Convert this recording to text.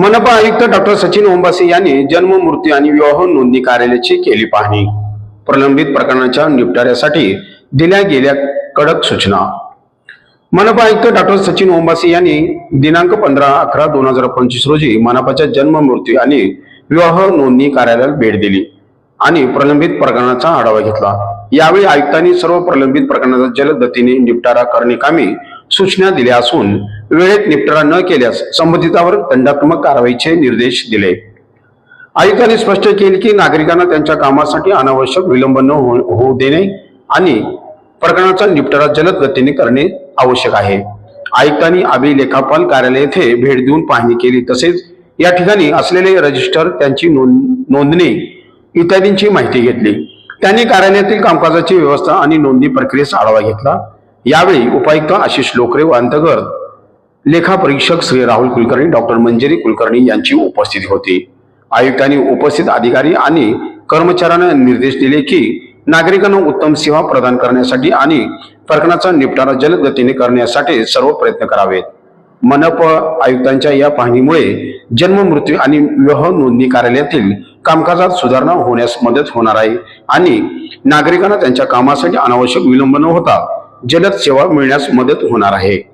मनपा आयुक्त डॉक्टर सचिन ओंबासे यांनी जन्म मृत्यू आणि विवाह नोंदणी कार्यालयाची केली पाहणी. प्रलंबित प्रकरणाच्या निपटाऱ्यासाठी दिल्या गेल्या कडक सूचना. मनपा आयुक्त डॉक्टर सचिन ओंबासे यांनी दिनांक पंधरा अकरा दोन हजार पंचवीस रोजी मनपाच्या जन्म मृत्यू आणि विवाह नोंदणी कार्यालयाला भेट दिली आणि प्रलंबित प्रकरणाचा आढावा घेतला. यावेळी आयुक्तांनी सर्व प्रलंबित प्रकरणाचा जलद गतीने निपटारा करणे कामी सूचना दिल्या असून वेळेत निपटारा न केल्यास संबंधितावर दंडात्मक कारवाईचे निर्देश दिले. आयुक्तांनी स्पष्ट केले की नागरिकांना त्यांच्या कामासाठी अनावश्यक विलंब न हो-, होऊ देणे आणि प्रकरणाचा निपटारा जलद गतीने करणे आवश्यक आहे. आयुक्तांनी आबी लेखापाल कार्यालय येथे भेट देऊन पाहणी केली. तसेच या ठिकाणी असलेले रजिस्टर त्यांची नोंद- नोंदणी इत्यादींची माहिती घेतली. त्यांनी कार्यालयातील कामकाजाची व्यवस्था आणि नोंदणी प्रक्रियेस आढावा घेतला. यावेळी उपायुक्त आशिष लोकरे व अंतर्गत लेखा परीक्षक श्री राहुल कुलकर्णी डॉक्टर मंजिरी कुलकर्णी यांची उपस्थिती होती. आयुक्तांनी उपस्थित अधिकारी आणि कर्मचाऱ्यांना निर्देश दिले की नागरिकांना उत्तम सेवा प्रदान करण्यासाठी आणि प्रकरणाचा निपटारा जलद गतीने करण्यासाठी सर्व प्रयत्न करावेत. मनप आयुक्तांच्या या पाहणीमुळे जन्म मृत्यू आणि विवाह नोंदणी कार्यालयातील कामकाजात सुधारणा होण्यास मदत होणार आहे आणि नागरिकांना त्यांच्या कामासाठी अनावश्यक विलंब न होता जलद सेवा मिळण्यास मदत होणार आहे.